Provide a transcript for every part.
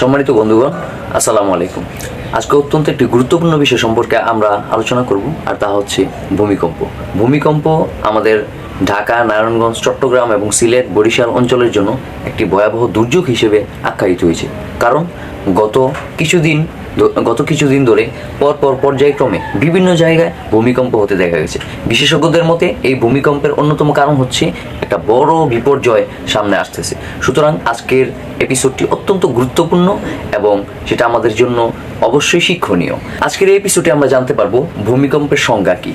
সম্মানিত বন্ধুগণ, আসসালামু আলাইকুম। আজকে অত্যন্ত একটি গুরুত্বপূর্ণ বিষয় সম্পর্কে আমরা আলোচনা করব, আর তা হচ্ছে ভূমিকম্প। ভূমিকম্প আমাদের ঢাকা, নারায়ণগঞ্জ, চট্টগ্রাম এবং সিলেট, বরিশাল অঞ্চলের জন্য একটি ভয়াবহ দুর্যোগ হিসেবে আখ্যায়িত হয়েছে। কারণ গত কিছুদিন গত কিছুদিন ধরে পর পর পর্যায়ক্রমে বিভিন্ন জায়গায় ভূমিকম্প হতে দেখা গেছে। বিশেষজ্ঞদের মতে, এই ভূমিকম্পের অন্যতম কারণ হচ্ছে একটা বড় বিপর্যয় সামনে আসতেছে। সুতরাং আজকের এপিসোডটি অত্যন্ত গুরুত্বপূর্ণ এবং সেটা আমাদের জন্য অবশ্যই শিক্ষণীয়। আজকের এই এপিসোডে আমরা জানতে পারব ভূমিকম্পের সংজ্ঞা কী।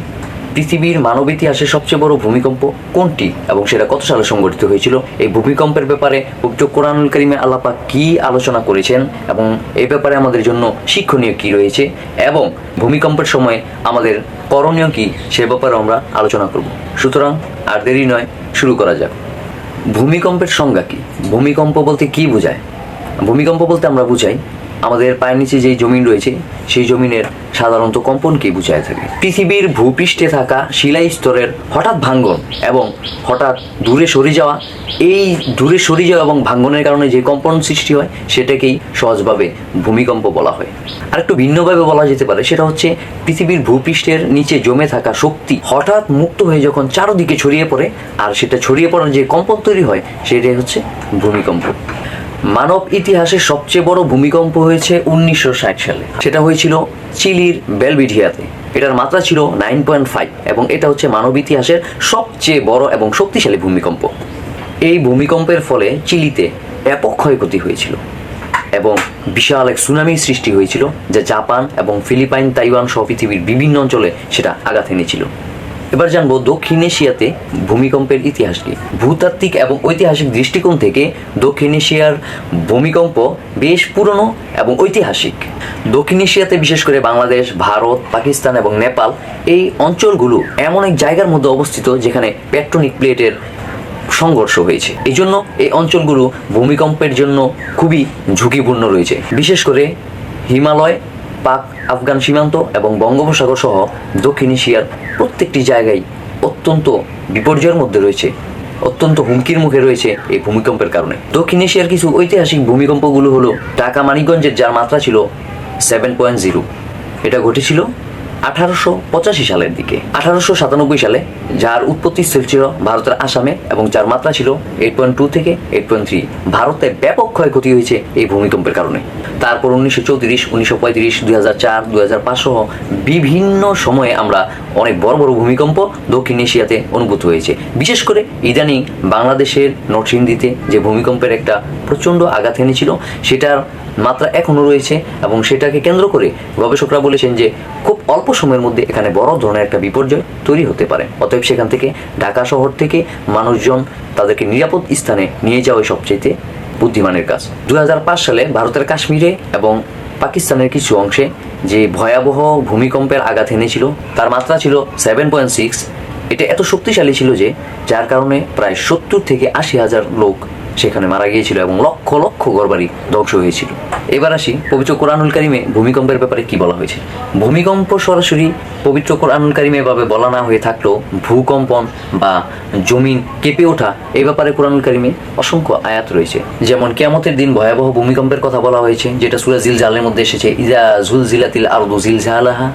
পৃথিবীর মানব ইতিহাসে সবচেয়ে বড় ভূমিকম্প কোনটি এবং সেটা কত সালে সংঘটিত হয়েছিল? এই ভূমিকম্পের ব্যাপারে পবিত্র কোরআনুল করিমে আল্লাপা কি আলোচনা করেছেন এবং এই ব্যাপারে আমাদের জন্য শিক্ষণীয় কি রয়েছে এবং ভূমিকম্পের সময় আমাদের করণীয় কি সে ব্যাপারে আমরা আলোচনা করব। সুতরাং আর দেরি নয়, শুরু করা যাক। ভূমিকম্পের সংজ্ঞা কি? ভূমিকম্প বলতে কি বোঝায়? ভূমিকম্প বলতে আমরা বুঝাই আমাদের পায়ের নিচে যেই জমিন রয়েছে, সেই জমিনের সাধারণত কম্পনকে বুঝায় থাকে। পৃথিবীর ভূপৃষ্ঠে থাকা শিলাই স্তরের হঠাৎ ভাঙ্গন এবং হঠাৎ দূরে সরে যাওয়া, এই দূরে সরে যাওয়া এবং ভাঙ্গনের কারণে যে কম্পন সৃষ্টি হয়, সেটাকেই সহজভাবে ভূমিকম্প বলা হয়। আর একটু ভিন্নভাবে বলা যেতে পারে, সেটা হচ্ছে পৃথিবীর ভূপৃষ্ঠের নিচে জমে থাকা শক্তি হঠাৎ মুক্ত হয়ে যখন চারদিকে ছড়িয়ে পড়ে, আর সেটা ছড়িয়ে পড়ার যে কম্পন তৈরি হয়, সেটাই হচ্ছে ভূমিকম্প। মানব ইতিহাসে সবচেয়ে বড় ভূমিকম্প হয়েছে উনিশশো ষাট সালে। সেটা হয়েছিল চিলির বেলভিডিয়াতে এটার মাত্রা ছিল নাইন পয়েন্ট ফাইভ এবং এটা হচ্ছে মানব ইতিহাসের সবচেয়ে বড় এবং শক্তিশালী ভূমিকম্প। এই ভূমিকম্পের ফলে চিলিতে ব্যাপক ক্ষয়ক্ষতি হয়েছিল এবং বিশাল এক সুনামির সৃষ্টি হয়েছিল যা জাপান এবং ফিলিপাইন, তাইওয়ান সহ পৃথিবীর বিভিন্ন অঞ্চলে সেটা আঘাত এনেছিল। এবার জানব দক্ষিণ এশিয়াতে ভূমিকম্পের ইতিহাস কি? ভূতাত্ত্বিক এবং ঐতিহাসিক দৃষ্টিকোণ থেকে দক্ষিণ এশিয়ার ভূমিকম্প বেশ পুরনো এবং ঐতিহাসিক। দক্ষিণ এশিয়াতে বিশেষ করে বাংলাদেশ, ভারত, পাকিস্তান এবং নেপাল এই অঞ্চলগুলো এমন এক জায়গার মধ্যে অবস্থিত যেখানে পেট্রোনিক প্লেটের সংঘর্ষ হয়েছে। এই জন্য এই অঞ্চলগুলো ভূমিকম্পের জন্য খুবই ঝুঁকিপূর্ণ রয়েছে। বিশেষ করে হিমালয় পাক, আফগান সীমান্ত এবং বঙ্গোপসাগর সহ দক্ষিণ এশিয়ার প্রত্যেকটি জায়গায় অত্যন্ত বিপর্যয়ের মধ্যে রয়েছে। অত্যন্ত হুমকির মুখে রয়েছে এই ভূমিকম্পের কারণে। দক্ষিণ এশিয়ার কিছু ঐতিহাসিক ভূমিকম্পগুলো হলো টাকা মানিকগঞ্জের যার মাত্রা ছিল সেভেন পয়েন্ট জিরো এটা ঘটেছিল আঠারোশো পঁচাশি সালের দিকে। আঠারোশো সাতানব্বই সালে, যার উৎপত্তি স্থল ছিল ভারতের আসামে এবং যার মাত্রা ছিল এইট পয়েন্ট টু থেকে এইট পয়েন্ট থ্রি ভারতে ব্যাপক ক্ষয়ক্ষতি হয়েছে এই ভূমিকম্পের কারণে। তারপর উনিশশো চৌত্রিশ, উনিশশো পঁয়ত্রিশ, দুই হাজার চার, দুই হাজার পাঁচ সহ বিভিন্ন সময়ে আমরা অনেক বড় বড় ভূমিকম্প দক্ষিণ এশিয়াতে অনুভূত হয়েছে। বিশেষ করে ইদানিং বাংলাদেশের নরসিংদীতে যে ভূমিকম্পের একটা প্রচণ্ড আঘাত এনেছিল, সেটার মাত্রা এখনও রয়েছে এবং সেটাকে কেন্দ্র করে গবেষকরা বলেছেন যে খুব অল্প সময়ের মধ্যে এখানে বড় ধরনের একটা বিপর্যয় তৈরি হতে পারে। অতএব সেখান থেকে ঢাকা শহর থেকে মানুষজন তাদেরকে নিরাপদ স্থানে নিয়ে যাওয়াই সবচেয়ে বুদ্ধিমানের কাজ। দুই হাজার পাঁচ সালে ভারতের কাশ্মীরে এবং পাকিস্তানের কিছু অংশে যে ভয়াবহ ভূমিকম্পের আঘাত এনেছিল, তার মাত্রা ছিল সেভেন পয়েন্ট সিক্স এটা এত শক্তিশালী ছিল যে, যার কারণে প্রায় সত্তর থেকে আশি হাজার লোক সেখানে মারা গিয়েছিল এবং লক্ষ লক্ষ ঘরবাড়ি ধ্বংস হয়েছিল। এবার আসি পবিত্র কোরআনুল কারিমে ভূমিকম্পের ব্যাপারে কি বলা হয়েছে? ভূমিকম্প সরাসরি পবিত্র কোরআনুল কারিমে ভাবে বলা না হয়ে থাকলেও ভূকম্পন বা জমিন কেঁপে ওঠা এ ব্যাপারে কোরআনুল কারিমে অসংখ্য আয়াত রয়েছে। যেমন কেয়ামতের দিন ভয়াবহ ভূমিকম্পের কথা বলা হয়েছে, যেটা সুরা জিল জালের মধ্যে এসেছে, ইজা ঝুল জিলাতিল আরদু জিল জালাহা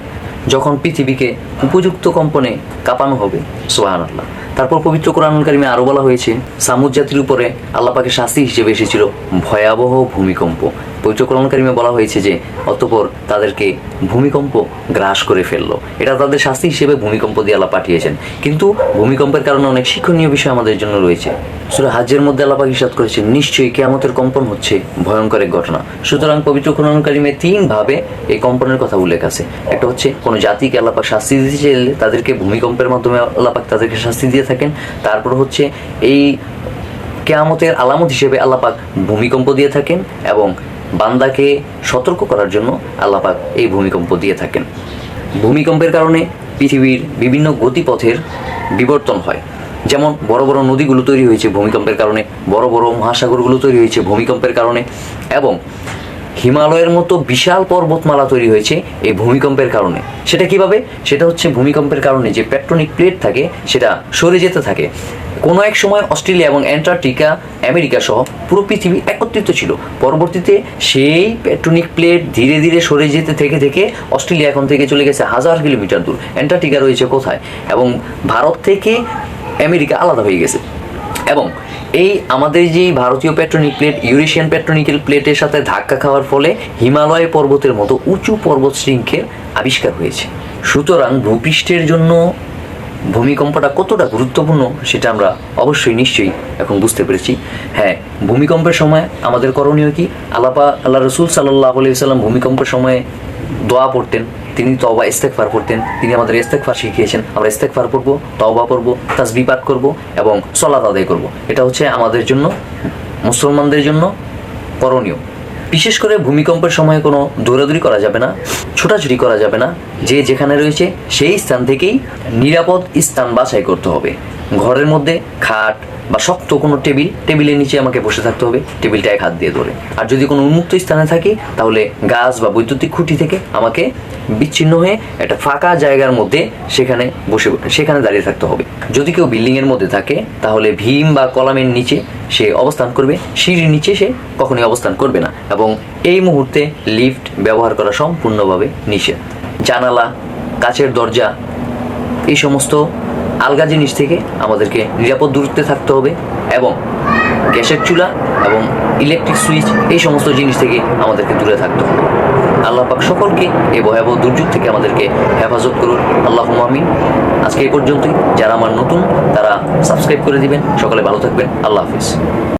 যখন পৃথিবীকে উপযুক্ত কম্পনে কাঁপানো হবে। সোহান আল্লাহ তারপর পবিত্র কোরআনুল কারিমে আরও বলা হয়েছে, সামুদ জাতির উপরে আল্লাপাকে শাস্তি হিসেবে এসেছিল ভয়াবহ ভূমিকম্প। পবিত্র কোরআন কারিমে বলা হয়েছে যে, অতপর তাদেরকে ভূমিকম্প গ্রাস করে ফেলল। এটা তাদের শাস্তি হিসেবে ভূমিকম্প দিয়ে আল্লাহ পাঠিয়েছেন। কিন্তু ভূমিকম্পের কারণে অনেক শিক্ষণীয় বিষয় আমাদের জন্য রয়েছে। সুরা হাজ্যের মধ্যে আল্লাহ হিসাব করেছে নিশ্চয়ই কেয়ামতের কম্পন হচ্ছে, ভয়ঙ্কর এক ঘটনা। সুতরাং পবিত্র কোরআন কারিমে তিন ভাবে এই কম্পনের কথা উল্লেখ আছে। একটা হচ্ছে, কোনো জাতিকে আল্লাপাক শাস্তি দিতে চাইলে তাদেরকে ভূমিকম্পের মাধ্যমে আল্লাপাক তাদেরকে শাস্তি দিয়ে থাকেন। তারপর হচ্ছে এই কেয়ামতের আলামত হিসেবে আল্লাপাক ভূমিকম্প দিয়ে থাকেন এবং বান্দাকে সতর্ক করার জন্য আল্লাপাক এই ভূমিকম্প দিয়ে থাকেন। ভূমিকম্পের কারণে পৃথিবীর বিভিন্ন গতিপথের বিবর্তন হয়। যেমন বড় বড় নদীগুলো তৈরি হয়েছে ভূমিকম্পের কারণে, বড় বড় মহাসাগরগুলো তৈরি হয়েছে ভূমিকম্পের কারণে এবং হিমালয়ের মতো বিশাল পর্বতমালা তৈরি হয়েছে এই ভূমিকম্পের কারণে। সেটা কীভাবে? সেটা হচ্ছে ভূমিকম্পের কারণে যে পেট্রোনিক প্লেট থাকে, সেটা সরে যেতে থাকে। কোনো এক সময় অস্ট্রেলিয়া এবং অ্যান্টার্কটিকা, আমেরিকা সহ পুরো পৃথিবী একত্রিত ছিল। পরবর্তীতে সেই পেট্রোনিক প্লেট ধীরে ধীরে সরে যেতে থেকে থেকে অস্ট্রেলিয়া এখন থেকে চলে গেছে হাজার কিলোমিটার দূর। অ্যান্টার্কটিকা রয়েছে কোথায়? এবং ভারত থেকে আমেরিকা আলাদা হয়ে গেছে। এবং এই আমাদের যে ভারতীয় পেট্রোনিক প্লেট, ইউরেশিয়ান পেট্রোনিক্যাল প্লেটের সাথে ধাক্কা খাওয়ার ফলে হিমালয় পর্বতের মতো উঁচু পর্বত শৃঙ্খের আবিষ্কার হয়েছে। সুতরাং ভূপৃষ্ঠের জন্য ভূমিকম্পটা কতটা গুরুত্বপূর্ণ সেটা আমরা অবশ্যই নিশ্চয়ই এখন বুঝতে পেরেছি। হ্যাঁ ভূমিকম্পের সময় আমাদের করণীয় কি? আল্লাপা আল্লাহ রসুল সাল্লাহ আলি সাল্লাম ভূমিকম্পের সময় দোয়া পড়তেন। তিনি তবা ইস্তেকফার করতেন। তিনি আমাদের ইস্তেকফার শিখিয়েছেন। আমরা ইস্তেকফার করব তবা করব তাসবি পাঠ করব এবং সলাত আদায় করব। এটা হচ্ছে আমাদের জন্য, মুসলমানদের জন্য করণীয়। বিশেষ করে ভূমিকম্পের সময় কোনো দৌড়াদৌড়ি করা যাবে না, ছোটাছুটি করা যাবে না। যে যেখানে রয়েছে, সেই স্থান থেকেই নিরাপদ স্থান বাছাই করতে হবে। ঘরের মধ্যে খাট বা শক্ত কোনো টেবিল, টেবিলের নিচে আমাকে বসে থাকতে হবে, টেবিলটা এক হাত দিয়ে ধরে। আর যদি কোনো উন্মুক্ত স্থানে থাকি, তাহলে গাছ বা বৈদ্যুতিক খুঁটি থেকে আমাকে বিচ্ছিন্ন হয়ে একটা ফাঁকা জায়গার মধ্যে সেখানে বসে, সেখানে দাঁড়িয়ে থাকতে হবে। যদি কেউ বিল্ডিংয়ের মধ্যে থাকে, তাহলে ভীম বা কলামের নিচে সে অবস্থান করবে, সিঁড়ির নিচে সে কখনোই অবস্থান করবে না এবং এই মুহূর্তে লিফট ব্যবহার করা সম্পূর্ণভাবে নিষেধ। জানালা, কাচের দরজা, এই সমস্ত আলগা জিনিস থেকে আমাদেরকে নিরাপদ দূরত্বে থাকতে হবে এবং গ্যাসের চুলা এবং ইলেকট্রিক সুইচ এই সমস্ত জিনিস থেকে আমাদেরকে দূরে থাকতে হবে। আল্লাহ পাক সকলকে এই ভয়াবহ দুর্যোগ থেকে আমাদেরকে হেফাজত করুন। আল্লাহ আমিন। আজকে এ পর্যন্তই। যারা আমার নতুন, তারা সাবস্ক্রাইব করে দিবেন। সকলে ভালো থাকবেন। আল্লাহ হাফিজ।